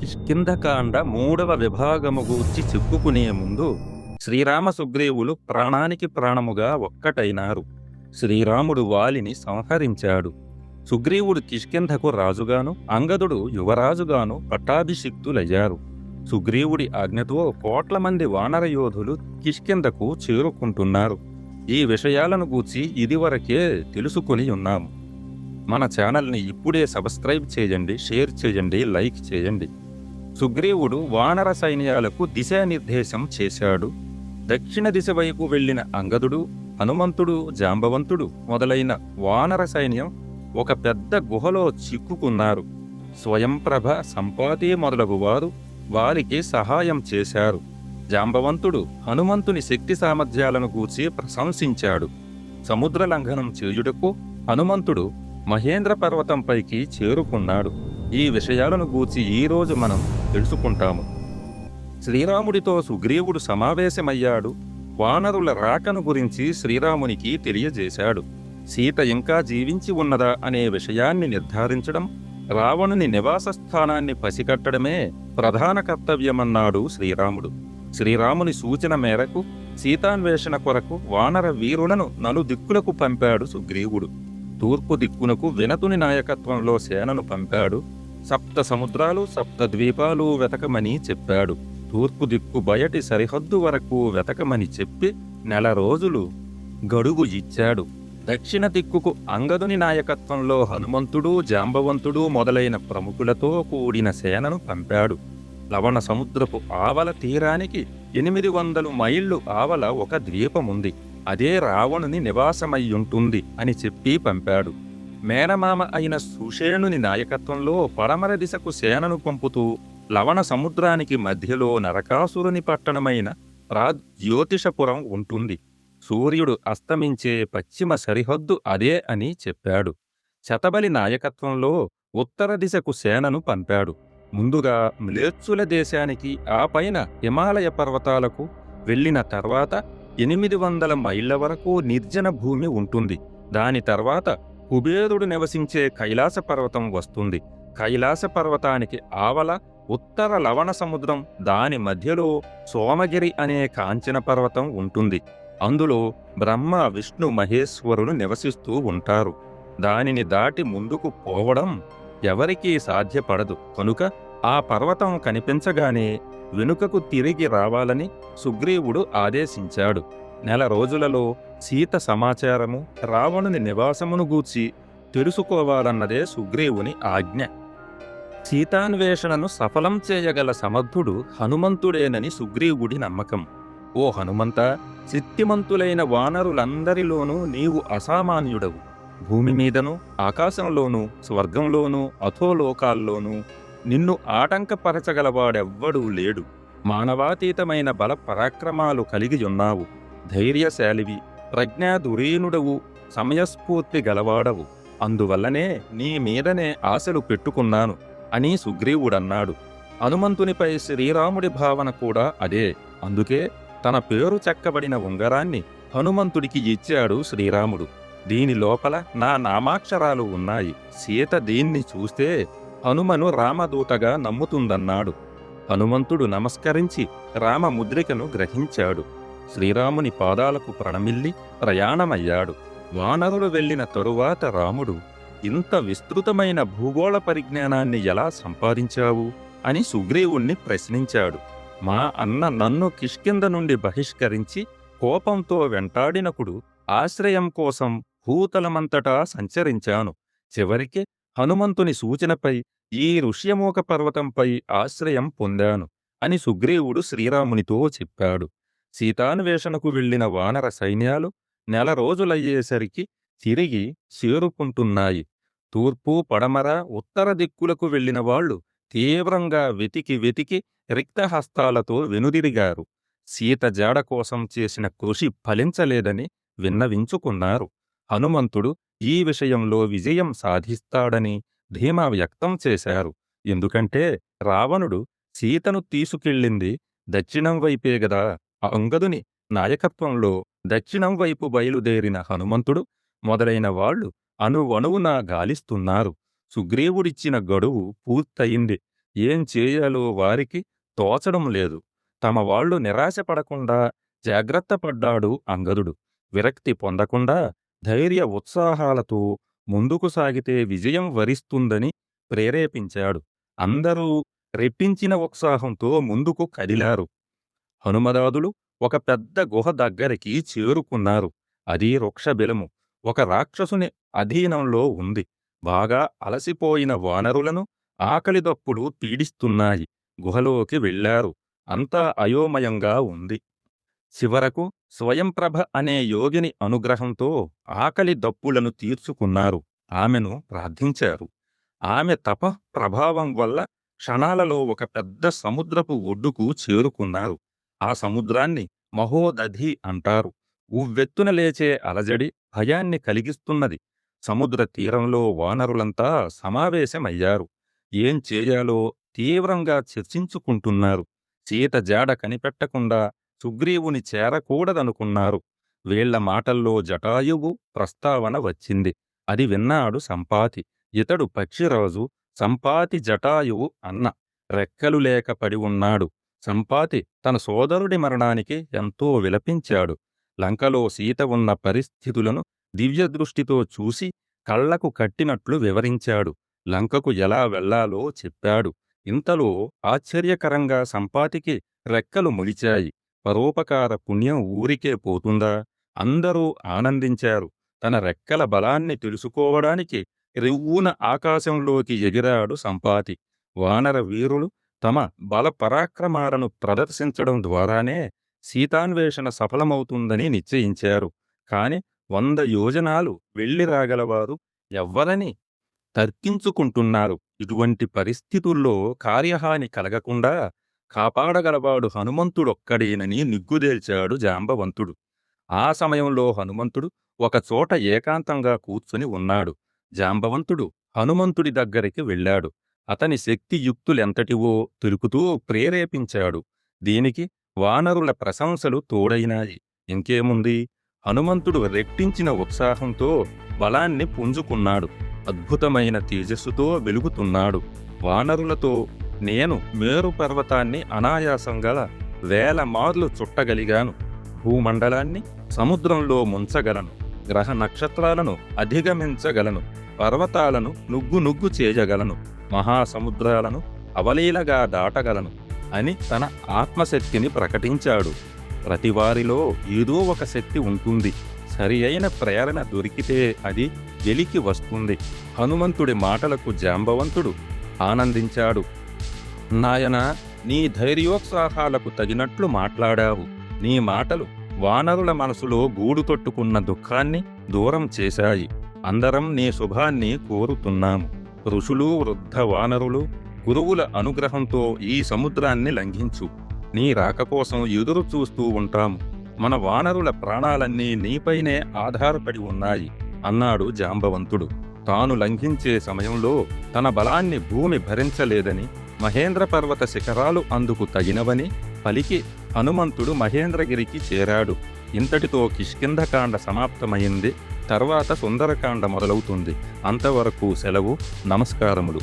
కిష్కింధకాండ మూడవ విభాగము గూర్చి చెప్పుకునే ముందు శ్రీరామ సుగ్రీవులు ప్రాణానికి ప్రాణముగా ఒక్కటైనారు. శ్రీరాముడు వాలిని సంహరించాడు. సుగ్రీవుడు కిష్కింధకు రాజుగాను అంగదుడు యువరాజుగాను పట్టాభిషిక్తులయ్యారు. సుగ్రీవుడి ఆజ్ఞతో కోట్ల మంది వానర యోధులు కిష్కింధకు చేరుకుంటున్నారు. ఈ విషయాలను గూర్చి ఇదివరకే తెలుసుకొని ఉన్నాము. మన ఛానల్ని ఇప్పుడే సబ్స్క్రైబ్ చేయండి షేర్ చేయండి లైక్ చేయండి. సుగ్రీవుడు వానర సైన్యాలకు దిశానిర్దేశం చేశాడు. దక్షిణ దిశ వైపు వెళ్ళిన అంగదుడు హనుమంతుడు జాంబవంతుడు మొదలైన వానర సైన్యం ఒక పెద్ద గుహలో చిక్కుకున్నారు. స్వయంప్రభ సంపాతి మొదలగు వారు వారికి సహాయం చేశారు. జాంబవంతుడు హనుమంతుని శక్తి సామర్థ్యాలను గూర్చి ప్రశంసించాడు. సముద్ర లంఘనం చేయుటకు హనుమంతుడు మహేంద్ర పర్వతంపైకి చేరుకున్నాడు. ఈ విషయాలను గూర్చి ఈరోజు మనం తెలుసుకుంటాము. శ్రీరాముడితో సుగ్రీవుడు సమావేశమయ్యాడు. వానరుల రాకను గురించి శ్రీరామునికి తెలియజేశాడు. సీత ఇంకా జీవించి ఉన్నదా అనే విషయాన్ని నిర్ధారించడం రావణుని నివాస స్థానాన్ని పసికట్టడమే ప్రధాన కర్తవ్యమన్నాడు శ్రీరాముడు. శ్రీరాముని సూచన మేరకు సీతాన్వేషణ కొరకు వానర వీరులను నలు దిక్కులకు పంపాడు సుగ్రీవుడు. తూర్పు దిక్కునకు వినతుని నాయకత్వంలో సేనను పంపాడు. సప్త సముద్రాలు సప్త ద్వీపాలు వెతకమని చెప్పాడు. తూర్పు దిక్కు బయటి సరిహద్దు వరకు వెతకమని చెప్పి నెల రోజులు గడువు ఇచ్చాడు. దక్షిణ దిక్కుకు అంగదుని నాయకత్వంలో హనుమంతుడు జాంబవంతుడు మొదలైన ప్రముఖులతో కూడిన సేనను పంపాడు. లవణ సముద్రపు ఆవల తీరానికి ఎనిమిది వందలు మైళ్ళు ఆవల ఒక ద్వీపముంది. అదే రావణుని నివాసమయ్యుంటుంది అని చెప్పి పంపాడు. మేనమామ అయిన సుషేణుని నాయకత్వంలో పడమర దిశకు సేనను పంపుతూ లవణ సముద్రానికి మధ్యలో నరకాసురుని పట్టణమైన రాజ్యోతిషపురం ఉంటుంది. సూర్యుడు అస్తమించే పశ్చిమ సరిహద్దు అదే అని చెప్పాడు. శతబలి నాయకత్వంలో ఉత్తర దిశకు సేనను పంపాడు. ముందుగా మ్లేచ్చుల దేశానికి ఆ పైన హిమాలయ పర్వతాలకు వెళ్ళిన తర్వాత ఎనిమిది వందల మైళ్ళ వరకు నిర్జన భూమి ఉంటుంది. దాని తర్వాత కుబేరుడు నివసించే కైలాస పర్వతం వస్తుంది. కైలాస పర్వతానికి ఆవల ఉత్తర లవణ సముద్రం దాని మధ్యలో సోమగిరి అనే కాంచన పర్వతం ఉంటుంది. అందులో బ్రహ్మ విష్ణు మహేశ్వరులు నివసిస్తూ ఉంటారు. దానిని దాటి ముందుకు పోవడం ఎవరికీ సాధ్యపడదు. కనుక ఆ పర్వతం కనిపించగానే వెనుకకు తిరిగి రావాలని సుగ్రీవుడు ఆదేశించాడు. నెల రోజులలో సీత సమాచారము రావణుని నివాసమును గూర్చి తెలుసుకోవాలన్నదే సుగ్రీవుని ఆజ్ఞ. సీతాన్వేషణను సఫలం చేయగల సమర్థుడు హనుమంతుడేనని సుగ్రీవుడి నమ్మకం. ఓ హనుమంత శక్తిమంతులైన వానరులందరిలోనూ నీవు అసామాన్యుడవు. భూమి మీదను ఆకాశంలోనూ స్వర్గంలోనూ అథోలోకాల్లోనూ నిన్ను ఆటంకపరచగలవాడెవ్వడూ లేడు. మానవాతీతమైన బల పరాక్రమాలు కలిగియున్నావు ధైర్యశాలివి. ప్రజ్ఞాధురీనుడవు సమయస్ఫూర్తి గలవాడవు. అందువల్లనే నీ మీదనే ఆశలు పెట్టుకున్నాను అని సుగ్రీవుడన్నాడు. హనుమంతునిపై శ్రీరాముడి భావన కూడా అదే. అందుకే తన పేరు చెక్కబడిన ఉంగరాన్ని హనుమంతుడికి ఇచ్చాడు శ్రీరాముడు. దీని లోపల నా నామాక్షరాలు ఉన్నాయి. సీత దీన్ని చూస్తే హనుమను రామదూతగా నమ్ముతుందన్నాడు. హనుమంతుడు నమస్కరించి రామముద్రికను గ్రహించాడు. శ్రీరాముని పాదాలకు ప్రణమిల్లి ప్రయాణమయ్యాడు. వానరులు వెళ్ళిన తరువాత రాముడు ఇంత విస్తృతమైన భూగోళ పరిజ్ఞానాన్ని ఎలా సంపాదించావు? అని సుగ్రీవుణ్ణి ప్రశ్నించాడు. మా అన్న నన్ను కిష్కింద నుండి బహిష్కరించి కోపంతో వెంటాడినప్పుడు ఆశ్రయం కోసం భూతలమంతటా సంచరించాను. చివరికి హనుమంతుని సూచనపై ఈ ఋష్యమూక పర్వతంపై ఆశ్రయం పొందాను అని సుగ్రీవుడు శ్రీరామునితో చెప్పాడు. సీతాన్వేషణకు వెళ్ళిన వానర సైన్యాలు నెల రోజులయ్యేసరికి తిరిగి చేరుకుంటున్నాయి. తూర్పు పడమర ఉత్తర దిక్కులకు వెళ్ళిన వాళ్ళు తీవ్రంగా వెతికి వెతికి రిక్తహస్తాలతో వెనుదిరిగారు. సీత జాడ కోసం చేసిన కృషి ఫలించలేదని విన్నవించుకున్నారు. హనుమంతుడు ఈ విషయంలో విజయం సాధిస్తాడని ధీమా వ్యక్తం చేశారు. ఎందుకంటే రావణుడు సీతను తీసుకెళ్ళింది దక్షిణం వైపే గదా. అంగదుని నాయకత్వంలో దక్షిణం వైపు బయలుదేరిన హనుమంతుడు మొదలైన వాళ్ళు అణువణువునా గాలిస్తున్నారు. సుగ్రీవుడిచ్చిన గడువు పూర్తయింది. ఏం చేయాలో వారికి తోచడం లేదు. తమ వాళ్ళు నిరాశపడకుండా జాగ్రత్త పడ్డాడు అంగదుడు. విరక్తి పొందకుండా ధైర్య ఉత్సాహాలతో ముందుకు సాగితే విజయం వరిస్తుందని ప్రేరేపించాడు. అందరూ రెప్పించిన ఉత్సాహంతో ముందుకు కదిలారు. హనుమదాదులు ఒక పెద్ద గుహ దగ్గరికి చేరుకున్నారు. అది వృక్షబిలము. ఒక రాక్షసుని అధీనంలో ఉంది. బాగా అలసిపోయిన వానరులను ఆకలిదప్పులు పీడిస్తున్నాయి. గుహలోకి వెళ్ళారు అంతా అయోమయంగా ఉంది. చివరకు స్వయంప్రభ అనే యోగిని అనుగ్రహంతో ఆకలి దప్పులను తీర్చుకున్నారు. ఆమెను ప్రార్థించారు. ఆమె తప ప్రభావం వల్ల క్షణాలలో ఒక పెద్ద సముద్రపు ఒడ్డుకు చేరుకున్నారు. ఆ సముద్రాన్ని మహోదధి అంటారు. ఉవ్వెత్తున లేచే అలజడి భయాన్ని కలిగిస్తున్నది. సముద్ర తీరంలో వానరులంతా సమావేశమయ్యారు. ఏం చేయాలో తీవ్రంగా చర్చించుకుంటున్నారు. సీత జాడ కనిపెట్టకుండా సుగ్రీవుని చేరకూడదనుకున్నారు. వీళ్ళ మాటల్లో జటాయువు ప్రస్తావన వచ్చింది. అది విన్నాడు సంపాతి. ఇతడు పక్షిరాజు సంపాతి జటాయువు అన్న రెక్కలు లేక పడి ఉన్నాడు. సంపాతి తన సోదరుడి మరణానికి ఎంతో విలపించాడు. లంకలో సీత ఉన్న పరిస్థితులను దివ్యదృష్టితో చూసి కళ్ళకు కట్టినట్లు వివరించాడు. లంకకు ఎలా వెళ్ళాలో చెప్పాడు. ఇంతలో ఆశ్చర్యకరంగా సంపాతికి రెక్కలు మొలిచాయి. పరోపకార పుణ్యం ఊరికే పోతుందా? అందరూ ఆనందించారు. తన రెక్కల బలాన్ని తెలుసుకోవడానికి రివ్వున ఆకాశంలోకి ఎగిరాడు సంపాతి. వానర వీరులు తమ బల పరాక్రమాలను ప్రదర్శించడం ద్వారానే సీతాన్వేషణ సఫలమవుతుందని నిశ్చయించారు. కాని వంద యోజనాలు వెళ్ళి రాగలవారు ఎవ్వరని తర్కించుకుంటున్నారు. ఇటువంటి పరిస్థితుల్లో కార్యహాని కలగకుండా కాపాడగలవాడు హనుమంతుడొక్కడేనని నిగ్గుదేల్చాడు జాంబవంతుడు. ఆ సమయంలో హనుమంతుడు ఒకచోట ఏకాంతంగా కూర్చుని ఉన్నాడు. జాంబవంతుడు హనుమంతుడి దగ్గరికి వెళ్ళాడు. అతని శక్తియుక్తులెంతటివో తిరుకుతూ ప్రేరేపించాడు. దీనికి వానరుల ప్రశంసలు తోడైనాయి. ఇంకేముంది? హనుమంతుడు రెట్టించిన ఉత్సాహంతో బలాన్ని పుంజుకున్నాడు. అద్భుతమైన తేజస్సుతో వెలుగుతున్నాడు. వానరులతో నేను మేరు పర్వతాన్ని అనాయాసంగల వేల మార్లు చుట్టగలిగాను. భూమండలాన్ని సముద్రంలో ముంచగలను. గ్రహ నక్షత్రాలను అధిగమించగలను. పర్వతాలను నుగ్గు నుగ్గు చేయగలను. మహాసముద్రాలను అవలీలగా దాటగలను అని తన ఆత్మశక్తిని ప్రకటించాడు. ప్రతివారిలో ఏదో ఒక శక్తి ఉంటుంది. సరి అయిన ప్రేరణ దొరికితే అది వెలికి వస్తుంది. హనుమంతుడి మాటలకు జాంబవంతుడు ఆనందించాడు. నాయన నీ ధైర్యోత్సాహాలకు తగినట్లు మాట్లాడావు. నీ మాటలు వానరుల మనసులో గూడు తొట్టుకున్న దుఃఖాన్ని దూరం చేశాయి. అందరం నీ శుభాన్ని కోరుతున్నాము. ఋషులు వృద్ధ వానరులు గురువుల అనుగ్రహంతో ఈ సముద్రాన్ని లంఘించు. నీ రాక కోసం ఎదురు చూస్తూ ఉంటాము. మన వానరుల ప్రాణాలన్నీ నీపైనే ఆధారపడి ఉన్నాయి అన్నాడు జాంబవంతుడు. తాను లంఘించే సమయంలో తన బలాన్ని భూమి భరించలేదని మహేంద్ర పర్వత శిఖరాలు అందుకు తగినవని పలికి హనుమంతుడు మహేంద్రగిరికి చేరాడు. ఇంతటితో కిష్కింధకాండ సమాప్తమైంది. తర్వాత సుందరకాండ మొదలవుతుంది. అంతవరకు సెలవు నమస్కారములు.